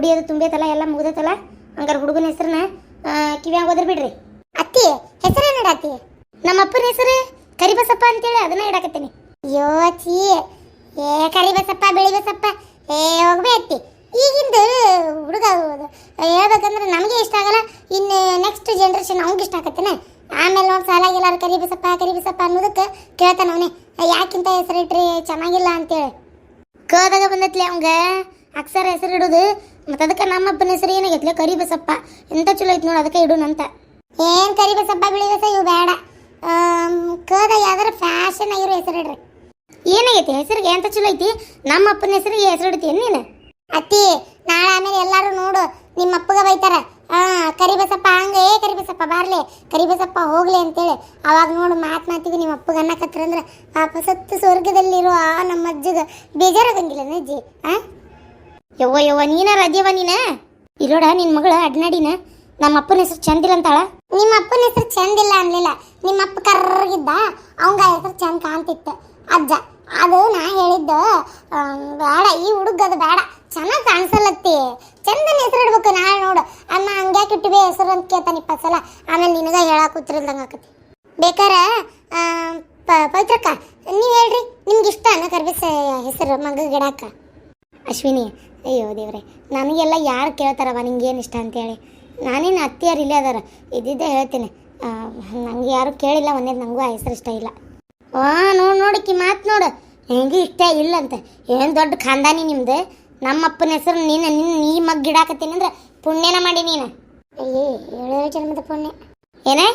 ಕುಡಿಯೋದು ತುಂಬೈತಲ್ಲ ಎಲ್ಲ ಮುಗ್ದೈತಲ್ಲ ಹಂಗಾರೆ ಹುಡುಗನ ಹೆಸರನ್ನ ಕಿವ್ಯಾಗ ಓದ್ರ ಬಿಡ್ರಿ. ಅತ್ತಿ ಹೆಸರೇನು ಅತ್ತಿ? ನಮ್ಮ ಅಪ್ಪನ ಹೆಸರು ಕರಿಬಸಪ್ಪ ಅಂತೇಳಿ, ಅದನ್ನ ಇಡಾಕತ್ತೀನಿ. ಅಯ್ಯೋ ಚೀ ಏ ಕರಿಬಸಪ್ಪ, ಬೆಳಿಬಸಪ್ಪ, ಏ ಹೋಗ್ಬೇ ಅತ್ತಿ. ಈಗಿಂದ ಹುಡುಗ ಹೇಳ್ಬೇಕಂದ್ರೆ ನಮಗೆ ಇಷ್ಟ ಆಗಲ್ಲ, ಇನ್ನು ನೆಕ್ಸ್ಟ್ ಜನ್ರೇಷನ್ ಅವ್ನಿಗೆ ಇಷ್ಟ ಆಗತ್ತೇನೆ? ಆಮೇಲೆ ನೋಡಿ ಸಾಲಾಗಿಲ್ಲ ಕರಿಬಸಪ್ಪ ಕರಿಬಸಪ್ಪ ಅನ್ನೋದಕ್ಕೆ ಕೇಳ್ತಾನ ಅವನೇ. ಯಾಕಿಂತ ಹೆಸರಿಟ್ರಿ, ಚೆನ್ನಾಗಿಲ್ಲ ಅಂತೇಳಿ. ಕದಾಗ ಬಂದತ್ಲೆ ಅವಂಗ ಅಕ್ಷರ ಹೆಸರು ಇಡೋದು. ಮತ್ತೆ ಅದಕ್ಕೆ ನಮ್ಮಪ್ಪನ ಹೆಸರು ಏನಾಗೈತ್ಲೆ ಕರಿಬಸಪ್ಪ. ಎಂತ ಚಲೋ ಐತಿ ನೋಡಿ ಅದಕ್ಕೆ ಇಡೋಣಂತ ಏನ್ ಕರಿಬಸಪ್ಪ ಬಿಳಿಬಸ ಇವು ಬೇಡ. ಕದ ಯಾವ್ದಾರ ಫ್ಯಾಷನ್ ಆಗಿರೋ ಹೆಸರು ಇಡ್ರಿ. ಏನಾಗೈತಿ ಹೆಸರಿಗೆ ಎಂತ ಚಲೋ ಐತಿ? ನಮ್ಮ ಅಪ್ಪನ ಹೆಸರಿಗೆ ಹೆಸರು ಇಡ್ತೀನಿ ನೀನು? ಅತ್ತಿ, ನಾಳೆ ಆಮೇಲೆ ಎಲ್ಲಾರು ನೋಡು. ನಿಮ್ಮ ಅಪ್ಪಗ ಬೈತಾರ. ಆ, ಕರಿಬಸಪ್ಪ ಹಂಗ. ಏ, ಕರಿಬಸಪ್ಪ, ಬಾರ್ಲೆ. ಕರಿಬಸಪ್ಪ ಹೋಗ್ಲಿ ಅಂತೇಳಿ. ಅವಾಗ ನೋಡು ಮಾತ್ ಮಾತಿಗೆ ನಿಮ್ಮ ಅಪ್ಪಗ ಅನ್ನಕತ್ರಂದ್ರ ಪಾಪ ಸತ್ತು ಸ್ವರ್ಗದಲ್ಲಿರೋ ಆ ನಮ್ಮ ಅಜ್ಜಗ ಬೇಜಾರಾಗಂಗಿಲ್ಲ ಅಜ್ಜಿ. ಆ? ಯವ್ವ ಯವ್ವ ನೀನಾರ ಅದ್ಯವ ನೀನ? ಇರೋಡ ನಿನ್ ಮಗಳ ಅಡ್ನಾಡಿನ? ನಮ್ಮ ಅಪ್ಪನ ಹೆಸರು ಚಂದಿಲ್ಲ ಅಂತಾಳ? ನಿಮ್ಮ ಅಪ್ಪನ ಹೆಸರು ಚಂದಿಲ್ಲ ಅನ್ಲಿಲ್ಲ. ನಿಮ್ಮ ಅಪ್ಪ ಕರ್ರಗಿದ್ದ ಅವಂಗ ಹೆಸರು ಚಂದ ಕಾಣ್ತಿತ್ತು. ಅಜ್ಜ ಅದು ನಾ ಹೇಳಿದ್ದು ಬೇಡ ಈ ಹುಡುಗದು ಬೇಡ. ಚೆನ್ನಾಗಿ ಕಾಣಿಸಲತ್ತಿ. ಚಂದನ ಹೆಸರು ಇಡ್ಬೇಕು ನಾಳೆ ನೋಡು. ಅಮ್ಮ ಹಂಗ್ಯಾಕೆ ಇಟ್ಟಿವೆ ಹೆಸರು ಅಂತ ಕೇಳ್ತಾನೆ ಇಪ್ಪತ್ತು ಸಲ ಆಮೇಲೆ ನಿನಗ ಹೇಳಕ್ಕೆ ಕೂತಿರಲ್ದಂಗೆ ಆಕತಿ. ಬೇಕಾರ ಪವಿತ್ರಕ್ಕ ನೀವು ಹೇಳ್ರಿ. ನಿಮ್ಗೆ ಇಷ್ಟ ಅನ್ನ ಕರ್ಬಿಸ ಹೆಸರು ಮಗ ಗಿಡಕ್ಕ. ಅಶ್ವಿನಿ ಅಯ್ಯೋ ದೇವ್ರೆ, ನನಗೆಲ್ಲ ಯಾರು ಕೇಳ್ತಾರವ ನಿಂಗೇನು ಇಷ್ಟ ಅಂತೇಳಿ. ನಾನೇನು ಅತ್ತಿಯಾರು ಇಲ್ಲೇ ಅದಾರ, ಇದ್ದಿದ್ದೇ ಹೇಳ್ತೀನಿ. ನನಗೆ ಯಾರು ಕೇಳಿಲ್ಲ, ಒಂದೇ ನನಗೂ ಆ ಹೆಸರು ಇಷ್ಟ ಇಲ್ಲ. ಹಾಂ ನೋಡು ಕಿ ಮಾತು ನೋಡು. ಹೆಂಗೆ ಇಷ್ಟ ಇಲ್ಲ ಅಂತ ಏನು ದೊಡ್ಡ ಖಾನ್ದಾನಿ ನಿಮ್ದು? ನಮ್ಮ ಅಪ್ಪನ ಹೆಸರು ನೀನು ನಿನ್ನ ನೀ ಮಗ್ ಗಿಡಾಕತ್ತೀನಿ ಅಂದ್ರೆ ಪುಣ್ಯನ ಮಾಡಿ ನೀನು. ಅಯ್ಯೇ ಏಳೇಳು ಜನ್ಮದ ಪುಣ್ಯ. ಏನೇ?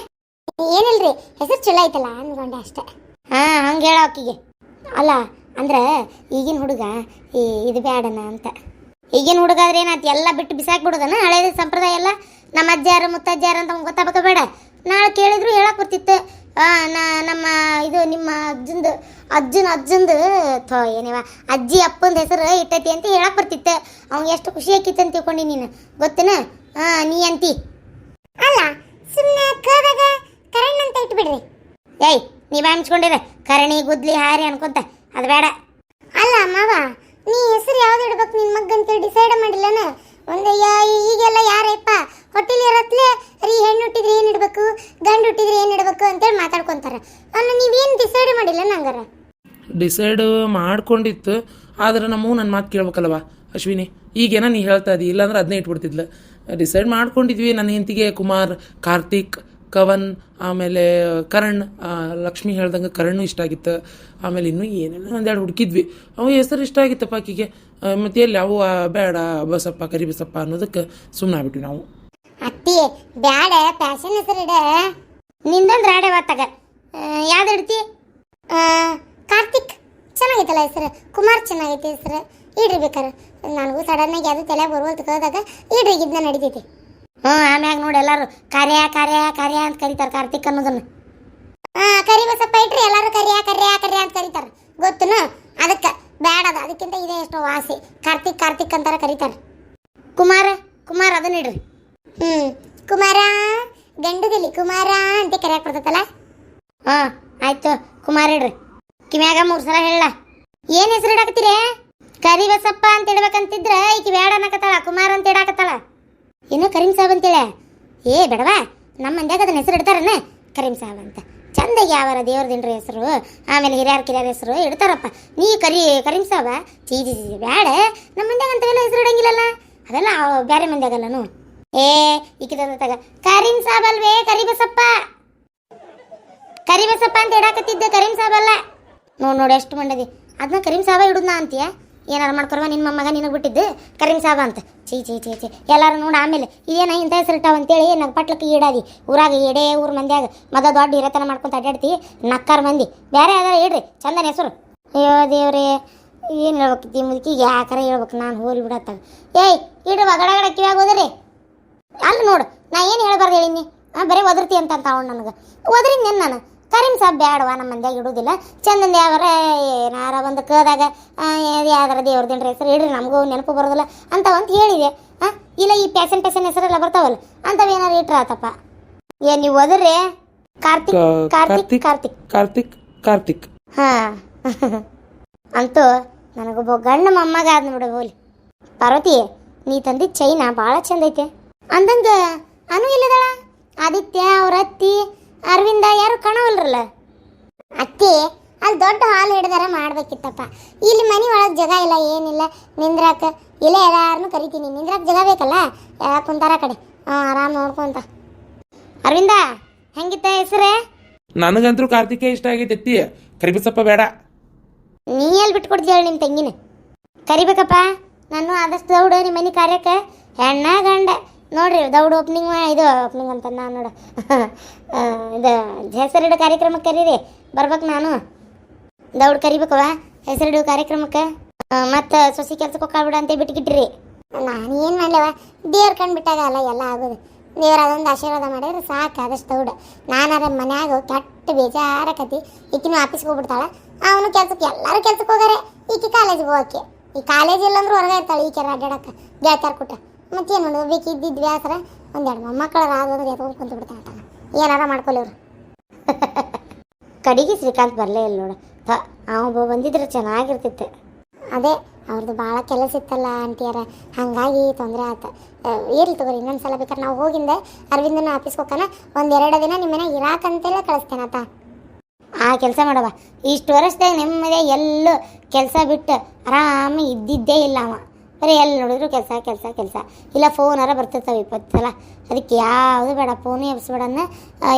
ಏನಿಲ್ರಿ, ಹೆಸರು ಚಲೋ ಐತಲ್ಲ ಅಂದ್ಕೊಂಡೆ ಅಷ್ಟೇ. ಹಾ, ಹಂಗೆ ಹೇಳ ಆಕಿಗೆ ಅಲ್ಲ, ಅಂದ್ರೆ ಈಗಿನ ಹುಡುಗ ಈ, ಇದು ಬೇಡನ ಅಂತ. ಈಗಿನ ಹುಡುಗಾದ್ರೆ ಏನಾಯ್ತು? ಎಲ್ಲ ಬಿಟ್ಟು ಬಿಸಾಕ್ಬಿಡೋದನ ಹಳೇದ ಸಂಪ್ರದಾಯ ಎಲ್ಲ ನಮ್ಮ ಅಜ್ಜಾರ ಮುತ್ತಜ್ಜಾರ ಅಂತ ಗೊತ್ತಾಗ ಗೊತ್ತಾಗಬೇಕ ಬೇಡ? ನಾಳೆ ಕೇಳಿದ್ರು ಹೇಳಕ್ ಬರ್ತಿತ್ತು. ನಮ್ಮ ಇದು ನಿಮ್ಮ ಅಜ್ಜಂದು ಅಜ್ಜನ ಅಜ್ಜಂದು ಥೋ ಏನೇವ ಅಜ್ಜಿ ಅಪ್ಪಂದು ಹೆಸರು ಇಟ್ಟೈತಿ ಅಂತ ಹೇಳಕ್ ಬರ್ತಿತ್ತು. ಅವ್ನು ಎಷ್ಟು ಖುಷಿ ಆಕಿತ್ತು ಅಂತ ತಿಳ್ಕೊಂಡಿ ನೀನು. ಗೊತ್ತನ? ನೀ ಅಂತಿ. ಅಲ್ಲ ಸುಮ್ಮನೆ ಕದಾಗ ಕರಣ್ ಅಂತ ಇಟ್ಬಿಡ್ರಿ. ಏಯ್ ನೀವ್ ಅನ್ಸ್ಕೊಂಡಿರ? ಕರಣಿ ಗುದ್ಲಿ ಹಾರಿ ಅನ್ಕೊಂತ. ಅದು ಬೇಡ. ಅಲ್ಲ ಮಾವ ನೀ ಹೆಸರು ಯಾವ್ದು ಇಡ್ಬೇಕು? ನಿನ್ ಮಗ್ ಅಂತೇಳಿ ಡಿಸೈಡ್ ಮಾಡಿಲ್ಲನ? ಒಂದು ಈಗೆಲ್ಲ ಯಾರಪ್ಪ? ಹೊಟ್ಟಿಲಿರತ್ಲೆ ರೀ ಹೆಣ್ಣು ಹುಟ್ಟಿದ್ರೆ ಏನು ಇಡ್ಬೇಕು? ಗಂಡು ಹುಟ್ಟಿದ್ರೆ ಏನು ಇಡ್ಬೇಕು ಅಂತೇಳಿ ಮಾತಾಡ್ಕೊಂತಾರ. ಅನ್ನ ನೀವೇನು ಡಿಸೈಡ್ ಮಾಡಿಲ್ಲ ನಂಗಾರ ಡಿಸೈಡ್ ಮಾಡ್ಕೊಂಡಿತ್ತು, ಆದ್ರೆ ನಮ್ಮವು ನನ್ನ ಮಾತು ಕೇಳ್ಬೇಕಲ್ವ ಅಶ್ವಿನಿ, ಈಗೇನ ನೀ ಹೇಳ್ತಾ ಇದ್ದೀ ಇಲ್ಲಾಂದ್ರೆ ಅದನ್ನೇ ಇಟ್ಬಿಡ್ತಿದ್ಲ. ಡಿಸೈಡ್ ಮಾಡ್ಕೊಂಡಿದ್ವಿ, ನನ್ನ ಹೆಂಡತಿಗೆ ಕುಮಾರ್, ಕಾರ್ತಿಕ್ ಕವನ್, ಆಮೇಲೆ ಕರಣ್ ಲಕ್ಷ್ಮಿ ಹೇಳ್ದಂಗೆ ಕರಣ್ ಇಷ್ಟ ಆಗಿತ್ತು. ಆಮೇಲೆ ಇನ್ನೂ ಏನೇನೋ ಒಂದೆರಡು ಹುಡುಕಿದ್ವಿ. ಅವು ಹೆಸರು ಇಷ್ಟ ಆಗಿತ್ತಪ್ಪ ಆಕಿಗೆ. ಮತ್ತೆ ಎಲ್ಲಿ ಅವು ಬೇಡ, ಬಸಪ್ಪ ಕರಿ ಬಸಪ್ಪ ಅನ್ನೋದಕ್ಕೆ ಸುಮ್ಮನೆ ಆಗ್ಬಿಟ್ವಿ ನಾವು. ಅತ್ತಿ, ಬ್ಯಾಡ ಫ್ಯಾಷನ್ ಹೆಸರು ಇಡ. ನಿಂದೊಂದು ರಾಡೆ ವಾತಾಗ. ಯಾವ್ದು ಇಡ್ತಿ? ಕಾರ್ತಿಕ್. ಚೆನ್ನಾಗೈತಲ್ಲ ಹೆಸರು. ಕುಮಾರ್ ಚೆನ್ನಾಗೈತಿ ಹೆಸರು. ಇಡ್ರಿ ಬೇಕಾರೆ. ನನಗೂ ಸಡನ್ ಆಗಿ ಯಾವ್ದು ತಲೆ ಬರುವಲ್ತು ಕಳೆದಾಗ ಇಡ್ರಿ ಇದನ್ನ ನಡಿತೈತಿ. ಹ್ಞೂ, ಆಮ್ಯಾಗ ನೋಡಿ ಎಲ್ಲಾರು ಕಾರ್ಯ ಕಾರ್ಯ ಕಾರ್ಯ ಅಂತ ಕರಿತಾರೆ ಕಾರ್ತಿಕ್ ಅನ್ನೋದನ್ನ. ಹಾಂ, ಕರಿ ಬಸಪ್ಪ ಇಟ್ರಿ, ಎಲ್ಲಾರು ಕರಿಯ, ಕರ್ಯ ಕರ್ಯ ಅಂತ ಕರಿತಾರೆ. ಗೊತ್ತುನು? ಅದಕ್ಕೆ ಬೇಡದ ಅದಕ್ಕಿಂತ ಇದೇ ಎಷ್ಟೋ ವಾಸಿ. ಕಾರ್ತಿಕ್ ಕಾರ್ತಿಕ್ ಅಂತಾರೆ ಕರಿತಾರೆ. ಕುಮಾರ ಕುಮಾರ, ಅದನ್ನ ಇಡ್ರಿ. ಹ್ಮ್ ಕುಮಾರ ಗಂಡದಲ್ಲಿ ಕುಮಾರ ಅಂತ ಕರೆಯಕ್ ಬರ್ತೈತಲ್ಲ? ಹಾಂ, ಆಯ್ತು, ಕುಮಾರ ಇಡ್ರಿ. ಕಿಮ್ಯಾಗ ಮೂರು ಸಲ ಹೇಳ. ಏನ್ ಹೆಸರು ಇಡಾಕತ್ತೀರಿ? ಕರಿ ಬಸಪ್ಪ ಅಂತ ಇಡ್ಬೇಕಂತಿದ್ರ, ಈಕಿ ಬೇಡ ಅನ್ನಕತ್ತಾಳ, ಕುಮಾರ ಅಂತ ಇಡಾಕತ್ತಾಳ. ಏನು ಕರೀಂ ಸಾಬ್ ಅಂತೇಳ? ಏ, ಬೇಡವಾ? ನಮ್ಮ ಮಂದ್ಯಾಗ ಅದನ್ನ ಹೆಸರು ಇಡ್ತಾರನ? ಕರೀಂ ಸಾಬ್ ಅಂತ. ಚಂದಾಗಿ ಯಾವರ ದೇವ್ರದಿಂಡ್ರ ಹೆಸರು? ಆಮೇಲೆ ಹಿರಿಯರ ಕಿರಿಯರ ಹೆಸರು ಇಡ್ತಾರಪ್ಪ. ನೀ ಕರಿ, ಕರೀಂ ಸಾಬ? ಚೀ ಜಿ ಜಿ ಬ್ಯಾಡ. ನಮ್ಮ ಮಂದ್ಯಾಗ ಅಂತವೆಲ್ಲ ಹೆಸರು ಇಡಂಗಿಲ್ಲಲ್ಲ. ಅದೆಲ್ಲ ಆ ಬ್ಯಾರೆ ಮಂದ್ಯಾಗಲ್ಲನು ಏ ಈಕಿದ ತಗ. ಕರೀಂ ಸಾಬ್ ಅಲ್ವೇ ಕರಿಬಸಪ್ಪ ಕರಿಬಸಪ್ಪ ಅಂತ ಇಡಾಕತ್ತಿದ್ದೆ ಕರೀಂ ಸಾಬ್ ಅಲ್ಲ. ನೋಡ್, ನೋಡಿ, ಎಷ್ಟು ಮಂಡದಿ. ಅದನ್ನ ಕರೀಂ ಸಾಬ ಇಡುದ್ನ ಅಂತೀಯ? ಏನಾರು ಮಾಡ್ಕೊರ್ವ ನಿನ್ನ ಮಗ ನಿನಗೆ ಬಿಟ್ಟಿದ್ದು ಕರೀಂ ಸಾಬ ಅಂತ. ಚೀ ಚೀ ಚೀ ಚೀ ಎಲ್ಲರೂ ನೋಡಿ ಆಮೇಲೆ ಇದೇನ ಇಂಥ ಹೆಸರು ಇಟ್ಟಾವ ಅಂತೇಳಿ ನಗ ಪಟ್ಲಕ್ಕೆ ಈಡಾದಿ. ಊರಾಗ ಎಡೇ ಊರು ಮಂದ್ಯಾಗ ಮದ ದೊಡ್ಡ ಹಿರೇತನ ಮಾಡ್ಕೊಂತ ಅಡ್ಡಾಡ್ತಿ ನಕ್ಕಾರ ಮಂದಿ. ಬೇರೆ ಯಾವ್ದಾರ ಇಡ್ರಿ ಚಂದನ ಹೆಸರು. ಅಯ್ಯೋ ದೇವ್ರೇ, ಏನು ಹೇಳ್ಬೇಕಿತ್ತು ಈ ಮುದುಕಿಗೆ? ಯಾಕಾರ ಹೇಳ್ಬೇಕು? ನಾನು ಹೋಲಿ ಬಿಡತ್ತ. ಏಯ್ ಇಡ್ರಿ ಗಡಗಡ ಕಿವ್ಯಾಗ ಹೋದ್ರಿ ಅಲ್ಲ ನೋಡು, ನಾ ಏನು ಹೇಳ್ಬಾರ್ದು ಹೇಳಿನಿ ಬರೀ ಒದರ್ತಿ ಅಂತ ಅಂತ ಅವನು ನನಗೆ. ಒದರಿ ನಿನ್ನ ನಾನು? ಕರೀಂ ಸಾಬ್ ಬ್ಯಾಡವ ನಮ್ಮ ಮಂದ್ಯಾಗ ಇಡುದಿಲ್ಲ. ಚಂದಂದ ಯಾವರ ಏನಾರ ಒಂದು ಕದಾಗ ಯಾವ್ದಾರ ದೇವ್ರದಿಂಡ್ರ ಹೆಸರು ಇಡ್ರಿ ನಮಗೂ ನೆನಪು ಬರೋದಿಲ್ಲ ಅಂತ ಅಂತ ಹೇಳಿದೆ. ಆ ಇಲ್ಲ ಈ ಪ್ಯಾಸನ್ ಪ್ಯಾಸನ್ ಹೆಸರೆಲ್ಲ ಬರ್ತಾವಲ್ಲ ಅಂತವೇನಾರ ಇಟ್ರ ಆತಪ್ಪ. ಏನ್ ನೀವು ಓದ್ರಿ ಕಾರ್ತಿಕ್ ಕಾರ್ತಿಕ್ ಕಾರ್ತಿಕ್ ಕಾರ್ತಿಕ್. ಕಾರ್ತಿಕ್ ಹಾ. ಅಂತೂ ನನಗೊಬ್ಬ ಗಂಡ ಮೊಮ್ಮಗ ಆದ್ ನೋಡು ಹೋಲಿ. ಪಾರ್ವತಿ ನೀ ತಂದಿದ್ದ ಚೈನಾ ಭಾಳ ಚಂದ ಐತೆ ಅಂದಂಗ ಅನು ಇಲ್ಲದಳ ಆದಿತ್ಯ ಅವ್ರ ಅತ್ತಿ ಯಾರು ಕಾಣವಲ್ರಲ್ಲ? ಅತ್ತಿ ಅಲ್ಲಿ ದೊಡ್ಡ ಹಾಲು ಹಿಡ್ದಾರ ಮಾಡ್ಬೇಕಿತ್ತಪ್ಪ. ಇಲ್ಲಿ ಮನೆ ಒಳಗೆ ಜಗ ಇಲ್ಲ ಏನಿಲ್ಲ. ನಿಂದ್ರಾಕ ಇಲ್ಲೇ ಯಾರನ್ನು ಕರಿತೀನಿ. ನಿಂದ್ರಾಕ ಜಾಗ ಬೇಕಲ್ಲ? ಯಾವ ಕುಂತಾರ ಕಡೆ. ಹಾಂ ಆರಾಮ್ ನೋಡ್ಕೊಂತ ಅರವಿಂದ ಹೆಂಗಿತ್ತ ಹೆಸರೇ? ನನಗಂತೂ ಕಾರ್ತಿಕೇ ಇಷ್ಟ ಆಗೈತೈತಿ ಕರಿಬಸಪ್ಪ ಬೇಡ. ನೀ ಎಲ್ಲಿ ಬಿಟ್ಕೊಡ್ತೀಯ ಹೇಳಿ ನಿಮ್ಮ ತಂಗಿನ? ಕರಿಬೇಕಪ್ಪ. ನಾನು ಆದಷ್ಟು ದೌಡ ನಿಮ್ಮ ಮನೆ ಕಾರ್ಯಕ್ಕೆ. ಹೆಣ್ಣ ಗಂಡ. ನೋಡ್ರಿ ದೌಡ್ ಓಪನಿಂಗ್ ಇದು ಓಪನಿಂಗ್ ಅಂತ ನಾನು ನೋಡ. ಇದು ಹೆಸರಿಡೋ ಕಾರ್ಯಕ್ರಮಕ್ಕೆ ಕರೀರಿ, ಬರ್ಬೇಕು ನಾನು. ದೌಡ್ ಕರಿಬೇಕವ ಹೆಸರಿಡೋ ಕಾರ್ಯಕ್ರಮಕ್ಕೆ. ಮತ್ತು ಸೊಸಿ ಕೆಲ್ಸಕ್ಕೆ ಹೋಗ್ಬಿಡ ಅಂತ ಬಿಟ್ಕಿಟ್ರಿ ನಾನು ಏನು ಮಾಡ್ಲವ ದೇವ್ರ ಕಂಡುಬಿಟ್ಟಾಗ ಬಿಟ್ಟಾಗ ಅಲ್ಲ, ಎಲ್ಲ ಆಗೋದು. ದೇವ್ರ ಅದೊಂದು ಆಶೀರ್ವಾದ ಮಾಡಿದ್ರೆ ಸಾಕು, ಆದಷ್ಟು ದೌಡ. ನಾನಾರ ಮನ್ಯಾಗ ಕೆಟ್ಟ ಬೇಜಾರಕತಿ ಈಕಿನೂ ಆಫೀಸ್ಗೆ ಹೋಗ್ಬಿಡ್ತಾಳೆ. ಅವನು ಕೆಲ್ಸಕ್ಕೆ ಎಲ್ಲರೂ ಕೆಲ್ಸಕ್ಕೆ ಹೋಗಾರೆ. ಈಕಿ ಕಾಲೇಜ್ಗೆ ಹೋಗಕ್ಕೆ. ಈ ಕಾಲೇಜ್ ಇಲ್ಲಂದ್ರೆ ಹೊರಗೆ ಇರ್ತಾಳೆ ಈಕೆ ಅಡ್ಡಾಡಕ್ಕೆ ಗೆಳತಾರ ಕುಟ್ಟ ಮತ್ತೇನು ಮಾಡೋದು? ಬೇಕಿದ್ದಿದ್ವಿ ಇದ್ದಿದ್ದು ಬ್ಯಾಸರ ಒಂದೆರಡು ಮೊಮ್ಮಕ್ಕಳ ಆಗೋದ್ರೆ ಎತ್ಕೊಂಡು ಕುಂತು ಬಿಡ್ತಾಳೆ ಏನಾರ ಮಾಡ್ಕೊಳ್ಳಿ ಕಡಿಗೆ ಶ್ರೀಕಾಂತ್ ಬರಲೇ ಇಲ್ಲ ನೋಡು. ಥ ಅವ ಬಂದಿದ್ರೆ ಚೆನ್ನಾಗಿರ್ತಿತ್ತು. ಅದೇ ಅವ್ರದ್ದು ಭಾಳ ಕೆಲಸ ಇತ್ತಲ್ಲ ಆಂಟಿಯರ. ಹಾಗಾಗಿ ತೊಂದರೆ ಆಯ್ತು ಏರಿ ತಗೋರಿ, ಇನ್ನೊಂದು ಸಲ ಬೇಕಾದ್ರೆ ನಾವು ಹೋಗಿಂದೆ ಅರವಿಂದನ ಆಫೀಸ್ಗೆ ಹೋಗೋಣ ಒಂದೆರಡು ದಿನ ನಿಮ್ಮ ಇರಾಕಂತೆಲ್ಲ ಕಳಿಸ್ತೇನತ್ತ ಆ ಕೆಲಸ ಮಾಡವ ಇಷ್ಟು ವರ್ಷದಾಗ ನೆಮ್ಮದಿ ಎಲ್ಲೂ ಕೆಲಸ ಬಿಟ್ಟು ಆರಾಮ ಇದ್ದಿದ್ದೇ ಇಲ್ಲ ಅವ. ಬರೀ ಎಲ್ಲಿ ನೋಡಿದ್ರು ಕೆಲಸ ಕೆಲಸ ಕೆಲಸ. ಇಲ್ಲ ಫೋನಾರ ಬರ್ತಿರ್ತಾವೆ ಇಪ್ಪತ್ತು ಸಲ. ಅದಕ್ಕೆ ಯಾವುದು ಬೇಡ ಫೋನೇ ಎಬ್ಸ್ಬೇಡನ್ನ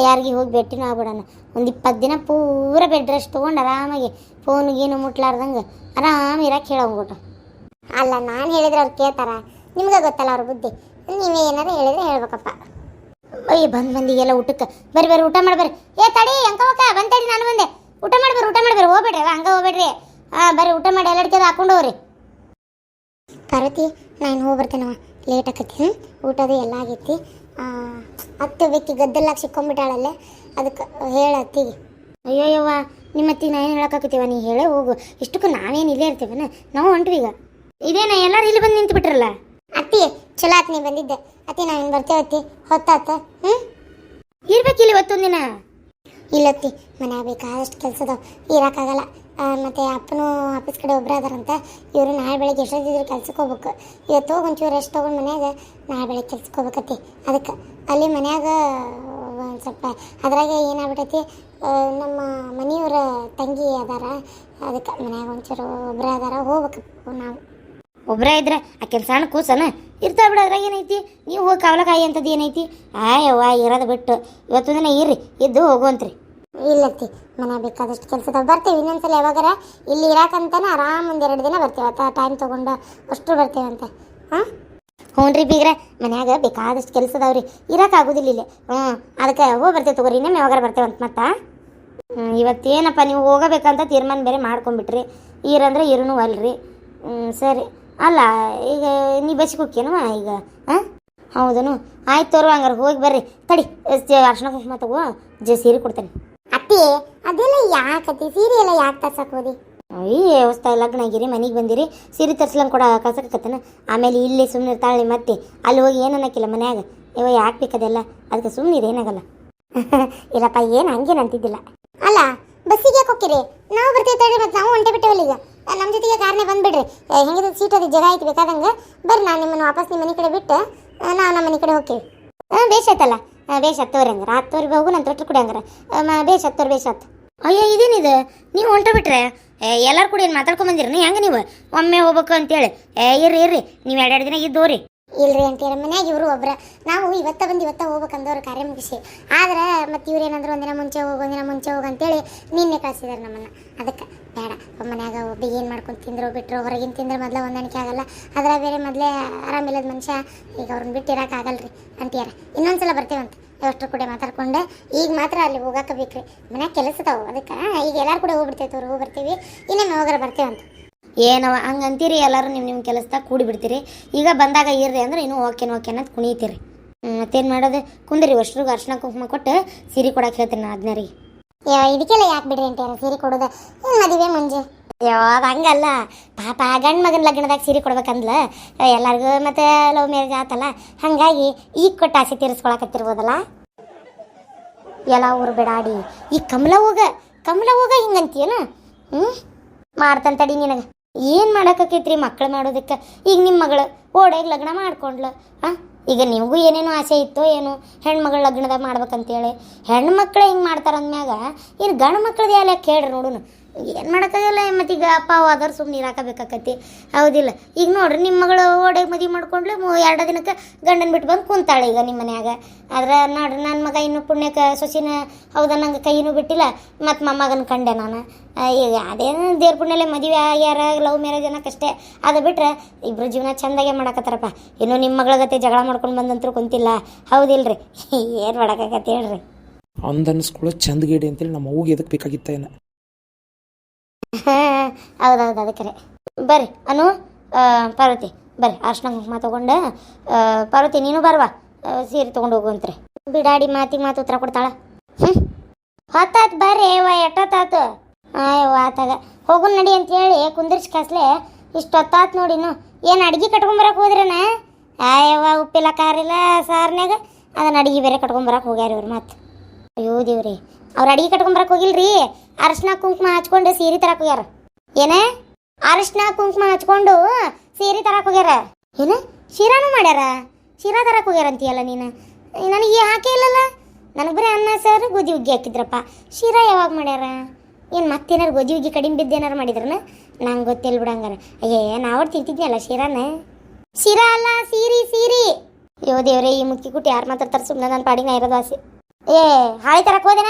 ಯಾರಿಗೆ ಹೋಗಿ ಭೇಟಿನೂ ಆಗ್ಬೇಡನ್ನ ಒಂದು ಇಪ್ಪತ್ತು ದಿನ ಪೂರ ಬೆಡ್ ರೆಸ್ಟ್ ತೊಗೊಂಡು ಆರಾಮಾಗಿ ಫೋನ್ ಗೀನು ಮುಟ್ಲಾರ್ದಂಗೆ ಆರಾಮ ಇರಕ್ಕೆ ಹೇಳೋಗ್ಬಿಟ್ಟು ಅಲ್ಲ, ನಾನು ಹೇಳಿದ್ರೆ ಅವ್ರು ಕೇಳ್ತಾರ? ನಿಮ್ಗೆ ಗೊತ್ತಲ್ಲ ಅವ್ರ ಬುದ್ಧಿ. ನೀವೇ ಏನಾರ ಹೇಳಿದ್ರೆ ಹೇಳ್ಬೇಕಪ್ಪ. ಅಯ್ಯ ಬಂದು ಬಂದಿಗೆಲ್ಲ ಊಟಕ್ಕೆ. ಬರ್ರಿ ಬರ್ರಿ, ಊಟ ಮಾಡಿ ಬರ್ರಿ ಏ, ತಡಿ ಅಂಕವಕ್ಕ ಬಂದ್ ತಡಿ ನಾನು ಬಂದೆ. ಊಟ ಮಾಡಿ ಬರ್ರಿ ಊಟ ಮಾಡಿ ಬರ್ರಿ ಹೋಗ್ಬೇಡ್ರಿ ಹಂಗೆ ಹಂಗ ಹೋಗ್ಬೇಡ್ರಿ. ಹಾಂ ಬರ್ರಿ, ಊಟ ಮಾಡಿ ಎಲ್ಲ ಅಡ್ಕೆ ಹಾಕೊಂಡು ಹೋಗ್ರಿ. ಪಾರ್ವತಿ ನಾನು ಹೋಗಿ ಬರ್ತೇನವ ಲೇಟ್ ಆಕತಿ ಹ್ಞೂ ಊಟದು ಎಲ್ಲ ಆಗೈತಿ. ಹತ್ತು ಬೇಕಿ ಗದ್ದಲ್ಲಾಗ ಸಿಕ್ಕೊಂಬಿಟ್ಟಾಳಲ್ಲೇ ಅದಕ್ಕೆ ಹೇಳತ್ತಿ ಅಯ್ಯೋ ಅಯ್ಯವ್ವ ನಿಮ್ಮ ಅತ್ತಿ ನಾ ಏನು ಹೇಳಕ್ಕಾಕತ್ತೀವ? ನೀ ಹೇಳೇ ಹೋಗು. ಇಷ್ಟಕ್ಕೂ ನಾವೇನು ಇಲ್ಲೇ ಇರ್ತೀವನ? ನಾವು ಹೊಂಟ್ವಿ ಈಗ. ಇದೇನ ಎಲ್ಲರೂ ಇಲ್ಲಿ ಬಂದು ನಿಂತು ಬಿಟ್ರಲ್ಲ ಅತ್ತಿ ಚಲೋ ಆತ್ ನೀ ಬಂದಿದ್ದೆ. ಅತ್ತಿ ಏನು ಬರ್ತೇವೆ ಅತ್ತಿ. ಹೊತ್ತಾತ ಹ್ಞೂ ಇರ್ಬೇಕಿಲ್ಲ ಇವತ್ತೊಂದಿನ? ಇಲ್ಲತ್ತಿ ಮನ್ಯಾಗ ಬೇಕಾದಷ್ಟು ಕೆಲಸದ ಇರೋಕ್ಕಾಗಲ್ಲ ಮತ್ತೆ ಅಪ್ಪನೂ ಆಫೀಸ್ ಕಡೆ ಒಬ್ಬರು ಅದಾರಂತ. ಇವರು ನಾಳೆ ಬೆಳಗ್ಗೆ ಎಷ್ಟೊತ್ತಿದ್ರು ಕೆಲ್ಸಕ್ಕೆ ಹೋಗ್ಬೇಕು. ಇವತ್ತು ಹೋಗಿ ಒಂಚೂರು ರೆಸ್ಟ್ ತೊಗೊಂಡು ಮನ್ಯಾಗ ನಾಳೆ ಬೆಳಗ್ಗೆ ಕೆಲ್ಸಕ್ಕೆ ಹೋಗ್ಬೇಕತ್ತಿ. ಅದಕ್ಕೆ ಅಲ್ಲಿ ಮನ್ಯಾಗ ಒಂದು ಸ್ವಲ್ಪ ಅದ್ರಾಗೆ ಏನಾಗ್ಬಿಟ್ಟೈತಿ ನಮ್ಮ ಮನೆಯವರ ತಂಗಿ ಅದಾರ. ಅದಕ್ಕೆ ಮನ್ಯಾಗ ಒಂಚೂರು ಒಬ್ಬರೇ ಅದಾರ, ಹೋಗ್ಬೇಕು ನಾವು. ಒಬ್ಬರೇ ಇದ್ರೆ ಆ ಸಣ್ಣ ಕೂಸನ ಇರ್ತಾವ ಬಿಡ, ಅದ್ರಾಗ ಏನೈತಿ? ನೀವು ಹೋಗಿ ಕಾವಲಕಾಯಿ ಅಂಥದ್ದು ಏನೈತಿ? ಆಯವ್ವ, ಇರೋದು ಬಿಟ್ಟು. ಇವತ್ತು ದಿನ ಇರ್ರಿ, ಇದ್ದು ಹೋಗುವಂತ್ರಿ. ಇಲ್ಲತ್ತಿ, ಮನೆ ಬೇಕಾದಷ್ಟು ಕೆಲಸದ ಬರ್ತೀವಿ. ಇನ್ನೊಂದ್ಸಲ ಯಾವಾಗಾರ ಇಲ್ಲಿ ಇರಾಕಂತಾನೆ ಆರಾಮ್ ಎರಡು ದಿನ ಬರ್ತೀವಿ. ಆತ ಟೈಮ್ ತೊಗೊಂಡು ಅಷ್ಟು ಅಂತ ಹಾಂ? ಹ್ಞೂ ರೀ ಬೀಗ್ರೆ, ಮನ್ಯಾಗ ಬೇಕಾದಷ್ಟು ಕೆಲಸ ಅದಾವ್ರಿ ಇರೋಕ್ಕಾಗೋದಿಲ್ಲ ಇಲ್ಲಿ. ಹ್ಞೂ ಅದಕ್ಕೆ ಹೋಗಿ ಬರ್ತೇವೆ ತಗೋರಿ. ಇನ್ನೊಮ್ಮೆ ಯಾವಾಗಾರ ಅಂತ ಮತ್ತೆ? ಇವತ್ತೇನಪ್ಪ ನೀವು ಹೋಗಬೇಕಂತ ತೀರ್ಮಾನ ಬೇರೆ ಮಾಡ್ಕೊಂಬಿಟ್ರಿ ಈರಂದ್ರೆ ಇರುನು ಅಲ್ರಿ. ಸರಿ. ಅಲ್ಲ, ಈಗ ನೀ ಹೋಗ್ಯನವ ಈಗ? ಹಾಂ? ಹೌದನು. ಆಯ್ತು ತೋರು ಹಂಗಾರೆ ಹೋಗಿ ಬರ್ರಿ. ತಡಿ ಅರ್ಶಿನ ಕುಂಕುಮ ತಗೋ, ಜ ಸೀರೆ ಕೊಡ್ತೇನೆ. ಅತ್ತಿ ಅದೆಲ್ಲ ಯಾಕತಿ ಸೀರೆ ಎಲ್ಲ ಯಾಕೆ ತರ್ಸಕ್ಕೋದಿ ಏ ಹೊಸ್ತಾ ಲಗ್ನ ಆಗಿರಿ ಮನೆಗೆ ಬಂದಿರಿ. ಸೀರೆ ತರ್ಸ್ಲಂಗೆ ಕೂಡ ಕಸಕ್ಕತ್ತನ ಆಮೇಲೆ ಇಲ್ಲಿ ಸುಮ್ಮನೆ ಇರ್ತಾಳೆ ಮತ್ತೆ ಅಲ್ಲಿ ಹೋಗಿ ಏನು ಅನ್ನಕ್ಕಿಲ್ಲ ಮನ್ಯಾಗ? ಇವ ಯಾಕೆ ಬೇಕದೆಲ್ಲ? ಅದಕ್ಕೆ ಸುಮ್ಮನೆ ಏನಾಗಲ್ಲ. ಇಲ್ಲಪ್ಪ ಏನು ಹಂಗೇನು ಅಂತಿದ್ದಿಲ್ಲ. ಅಲ್ಲ ಬಸ್ಸಿಗೆ ಯಾಕೆ ನಾವು ಬರ್ತೀವಿ ತಡ್ರಿ ಮತ್ತೆ ನಾವು ಹೊಂಟೆ ಬಿಟ್ಟೇವಲ್ಲ ಈಗ. ನಮ್ಮ ಜೊತೆಗೆ ಕಾರ್ನೇ ಬಂದುಬಿಡ್ರಿ. ಹೆಂಗಿದ್ರೆ ಸೀಟ್ ಅದು ಜಗ ಐತಿ ಬೇಕಾದಂಗೆ. ಬರ್ರಿ ನಾನು ನಿಮ್ಮನ್ನು ವಾಪಸ್ ನಿಮ್ಮ ಮನೆ ಕಡೆ ಬಿಟ್ಟು ನಾನು ನಾವು ನಮ್ಮ ಮನೆ ಕಡೆ ಹೋಗ್ತೀವಿ. ಹಾಂ ಬೇಷ್ ಆಯ್ತಲ್ಲ? ಬೇಷ್ ಹತ್ತೋರಿ ಹಂಗಾರೆ. ತೋರಿ ಹೋಗು ನನ್ನ ತೊಟ್ರು ಕುಡಿ ಹಂಗಾರ. ಬೇಷ್ ಹತ್ತೋರು ಬೇಷ್ ಹತ್ತು. ಅಯ್ಯೋ ಇದೇನಿದೆ? ನೀವು ಹೊಂಟ ಬಿಟ್ರೆ? ಎಲ್ಲರೂ ಕೂಡ ಏನು ಮಾತಾಡ್ಕೊಂಡ್ ಬಂದಿರಿ ಹೆಂಗೆ ನೀವು? ಒಮ್ಮೆ ಹೋಗ್ಬೇಕು ಅಂತೇಳಿ. ಏ ಇರ್ರಿ ಇರ್ರಿ. ನೀವು ಎರಡೆರಡು ದಿನ ಇದ್ದೋರಿ ಇಲ್ರಿ ಅಂತೇಳಿ ಮನ್ಯಾಗ ಇವರು ಒಬ್ರ. ನಾವು ಇವತ್ತ ಬಂದು ಇವತ್ತ ಹೋಗ್ಬೇಕಂದವ್ರು ಕಾರ್ಯ ಮುಗಿಸಿ. ಆದ್ರೆ ಮತ್ತೆ ಇವ್ರು ಏನಂದ್ರೆ ಒಂದಿನ ಮುಂಚೆ ಹೋಗಿ ಒಂದಿನ ಮುಂಚೆ ಹೋಗು ಅಂತೇಳಿ ನಿನ್ನೆ ಕಳ್ಸಿದಾರೆ ನಮ್ಮನ್ನ. ಅದಕ್ಕೆ ಬೇಡ. ಮನ್ಯಾಗ ಒಬ್ಬಿಗೆ ಏನು ಮಾಡ್ಕೊಂಡು ತಿಂದ್ರು ಬಿಟ್ಟರು ಹೊರಗಿನ ತಿಂದ್ರೆ ಮೊದಲ ಹೊಂದಾಣಿಕೆ ಆಗಲ್ಲ. ಅದರ ಬೇರೆ ಮೊದಲೇ ಆರಾಮಿಲ್ಲದ ಮನುಷ್ಯ ಈಗ ಅವ್ರನ್ನ ಬಿಟ್ಟು ಇರೋಕ್ಕಾಗಲ್ರಿ ಅಂತೀಯಾರ. ಇನ್ನೊಂದ್ಸಲ ಬರ್ತೇವಂತ. ಅಷ್ಟ್ರ ಕೂಡ ಮಾತಾಡ್ಕೊಂಡೆ, ಈಗ ಮಾತ್ರ ಅಲ್ಲಿ ಹೋಗಾಕ ಬೇಕ್ರಿ. ಮನ್ಯಾಗ ಕೆಲಸ ತಾವು ಅದಕ್ಕೆ ಈಗ ಎಲ್ಲರೂ ಕೂಡ ಹೋಗ್ಬಿಡ್ತೇವೆ ಅವ್ರು ಹೋಗಿ ಬರ್ತೀವಿ ಇನ್ನೊಮ್ಮೆ ಹೋಗಾರ ಬರ್ತೇವಂತ. ಏನವ, ಹಂಗಂತೀರಿ ಎಲ್ಲರೂ ನಿಮ್ಮ ನಿಮ್ಮ ಕೆಲಸದಾಗ ಕೂಡಿಬಿಡ್ತೀರಿ. ಈಗ ಬಂದಾಗ ಇರ್ರಿ ಅಂದ್ರೆ ಇನ್ನೂ ಓಕೆನ ಓಕೆನ ಅಂತ ಕುಣಿತೀರಿ. ಮತ್ತೇನು ಮಾಡೋದು? ಕುಂದ್ರಿ ಅಷ್ಟ್ರಿಗೆ ಅರ್ಶಿನ ಕುಂಕುಮ ಕೊಟ್ಟು ಸೀರೆ ಕೊಡಕ್ಕೆ ಹೇಳ್ತೀನಿ ನಾ ಅದನ್ನರಿಗೆ ಇದಕ್ಕೆಲ್ಲ ಯಾಕೆ ಬಿಡ್ರಿ ಅಂತೀರ ಸೀರೆ ಕೊಡೋದು? ಏನು ಮದುವೆ ಮುಂಜೆ? ಯಾವಾಗ ಹಂಗಲ್ಲ. ಪಾಪ ಗಂಡು ಮಗನ ಲಗ್ನದಾಗ ಸೀರೆ ಕೊಡ್ಬೇಕಂದ್ಲ. ಎಲ್ಲರಿಗೂ ಮತ್ತೆ ಲವ್ ಮ್ಯಾರೇಜ್ ಆತಲ್ಲ. ಹಾಗಾಗಿ ಈಗ ಕೊಟ್ಟು ಆಸೆ ತೀರಿಸ್ಕೊಳಕತ್ತಿರ್ಬೋದಲ್ಲ? ಎಲ್ಲ ಊರು ಬಿಡಾಡಿ. ಈ ಕಮಲ ಹೋಗ ಕಮಲ ಹೋಗ ಹಿಂಗಂತೀಯನ? ಹ್ಞೂ ಮಾಡ್ತಂತಡಿ ತಡಿ ನಿನಗೆ. ಏನು ಮಾಡೋಕ್ಕಾಕೈತ್ರಿ ಮಕ್ಳು ಮಾಡೋದಕ್ಕೆ? ಈಗ ನಿಮ್ಮ ಮಗಳು ಓಡಾಗಿ ಲಗ್ನ ಮಾಡ್ಕೊಂಡ್ಲು, ಆ? ಈಗ ನಿಮಗೂ ಏನೇನೋ ಆಸೆ ಇತ್ತೋ ಏನು, ಹೆಣ್ಮಗಳ ಲಗ್ನದಾಗ ಮಾಡ್ಬೇಕಂತೇಳಿ. ಹೆಣ್ಣು ಮಕ್ಳು ಹಿಂಗೆ ಮಾಡ್ತಾರೆ ಅಂದ್ಮ್ಯಾಗ ಇನ್ನು ಗಂಡು ಮಕ್ಳದ್ದು ಎಲ್ಲ ಕೇಳ್ರಿ ನೋಡುನು? ಏನು ಮಾಡೋಕ್ಕಾಗಲ್ಲ ಮತ್ತು ಈಗ ಅಪ್ಪ ಹೋದ್ರೆ ಸುಮ್ಮನೆ ಇರಾಕಬೇಕಾಕತಿ ಹೌದಿಲ್ಲ. ಈಗ ನೋಡ್ರಿ ನಿಮ್ಮ ಮಗಳು ಓಡಾಗಿ ಮದುವೆ ಮಾಡ್ಕೊಂಡ್ಲು ಎರಡು ದಿನಕ್ಕೆ ಗಂಡನ ಬಿಟ್ಟು ಬಂದು ಕುಂತಾಳೆ ಈಗ ನಿಮ್ಮ ಮನ್ಯಾಗ. ಆದ್ರೆ ನೋಡ್ರಿ ನನ್ನ ಮಗ ಇನ್ನು ಪುಣ್ಯಕ್ಕೆ ಸೊಸಿನ ಹೌದಾ ನಂಗೆ ಕೈನೂ ಬಿಟ್ಟಿಲ್ಲ, ಮತ್ತು ಮೊಮ್ಮಗನ ಕಂಡೆ ನಾನು. ಈಗ ಅದೇನು ದೇವ್ರ ಪುಣ್ಯಲೆ ಮದುವೆ ಆಗ್ಯಾರ, ಲವ್ ಮ್ಯಾರೇಜ್ ಅನ್ನೋಕ್ಕಷ್ಟೇ ಅದು ಬಿಟ್ರೆ ಇಬ್ಬರು ಜೀವನ ಚಂದಾಗೆ ಮಾಡಕತ್ತಾರಪ್ಪ. ಇನ್ನೂ ನಿಮ್ಮ ಮಗಳ ಗತೆ ಜಗಳ ಮಾಡ್ಕೊಂಡು ಬಂದಂತರೂ ಕುಂತಿಲ್ಲ. ಹೌದಿಲ್ರಿ? ಏನು ಮಾಡೋಕ್ಕಾಗತ್ತೆ ಹೇಳ್ರಿ? ಅಂದನ್ಸ್ಕೊಳ್ಳೋ ಚಂದ ಚಂದಗೇಡಿ ಅಂತೇಳಿ ನಮ್ಮ ಅವ್ಗೆ ಎದಕ್ಕೆ ಬೇಕಾಗಿತ್ತ ಏನ? ಹೌದೌದು ಅದಕ್ಕೆ ಬರ್ರಿ, ಅನು ಪಾರ್ವತಿ, ಬರ್ರಿ, ಅರ್ಶನ ಕುಂಕುಮ ತೊಗೊಂಡು ಪಾರ್ವತಿ, ನೀನು ಬರ್ವಾ ಸೀರೆ ತೊಗೊಂಡು ಹೋಗುವಂತ್ರಿ ಬಿಡಾಡಿ ಮಾತಿಗೆ ಮಾತು ಉತ್ತರ ಕೊಡ್ತಾಳ. ಹ್ಞೂ ಹೊತ್ತಾತ್ ಬರ್ರಿ ವ ಎಟ್ಟತ್ತಾತು ಆಯವ್ವ ಆತಾಗ. ಹೋಗು ನಡಿ ಅಂತ ಹೇಳಿ ಕುಂದಿರ್ಸಿ ಕಸ್ಲೆ, ಇಷ್ಟೊತ್ತಾತ್ ನೋಡಿನು ಏನು ಅಡ್ಗೆ ಕಟ್ಕೊಂಬರಕ್ಕೆ ಹೋದ್ರನ? ಆಯವ್ವ ಉಪ್ಪಿಲ್ಲ ಕಾರಿಲ್ಲ ಸಾರ್ನ್ಯಾಗ ಅದನ್ನ ಅಡ್ಗೆ ಬೇರೆ ಕಟ್ಕೊಂಬರಕ್ಕೆ ಹೋಗ್ಯಾರ ಇವ್ರು ಮತ್ತೆ ಅಯ್ಯೋ ದೇವ್ರಿ ಅವ್ರು ಅಡಿಗೆ ಕಟ್ಕೊಂಬರಕ್ ಹೋಗಿಲ್ರಿ? ಅರಶಿನ ಕುಂಕುಮ ಹಚ್ಕೊಂಡು ಸೀರೆ ತರಕ್ ಹೋಗ್ಯಾರ. ಏನೇ? ಅರಶಿನ ಕುಂಕುಮ ಹಚ್ಕೊಂಡು ಸೀರೆ ತರಕ್ ಹೋಗ್ಯಾರ. ಏನ? ಶಿರಾನು ಮಾಡ್ಯಾರ? ಶಿರಾ ತರಕ್ ಹೋಗ್ಯಾರ ಅಂತೀಯಲ್ಲ ನೀನು? ನನಗೆ ಹಾಕೇ ಇಲ್ಲಲ್ಲ. ನನಗೆ ಬರೀ ಅನ್ನ, ಸರ್ ಗೋಧಿ ಉಗ್ಗಿ ಹಾಕಿದ್ರಪ್ಪ. ಶಿರಾ ಯಾವಾಗ ಮಾಡ್ಯಾರ? ಏನು ಮತ್ತೇನಾರು ಗೋಧಿ ಉಗ್ಗಿ ಕಡಿಮೆ ಬಿದ್ದು ಏನಾರು ಮಾಡಿದ್ರನ? ನಂಗೆ ಗೊತ್ತಿಲ್ಲ ಬಿಡಂಗಾರ ಅಯ್ಯೇ, ನಾವು ತಿಂತಿದ್ನಲ್ಲ ಶಿರಾನ? ಶಿರಾ ಅಲ್ಲ, ಸೀರಿ ಸೀರಿ. ಅಯ್ಯೋ ದೇವ್ರೆ, ಈ ಮುಕ್ಕಿ ಕುಟ್ಟಿ ಯಾರು ಮಾತಾಡ್ತಾರೆ? ಸುಮ್ಮನೆ ನನ್ನ ಪಾಡಿನ ಇರೋದು ಆಸೆ ಏ, ಹಾಳಿ ತರಕ್ಕೆ ಹೋದೆ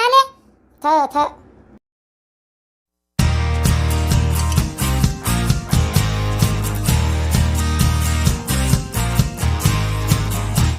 ಥ ಥ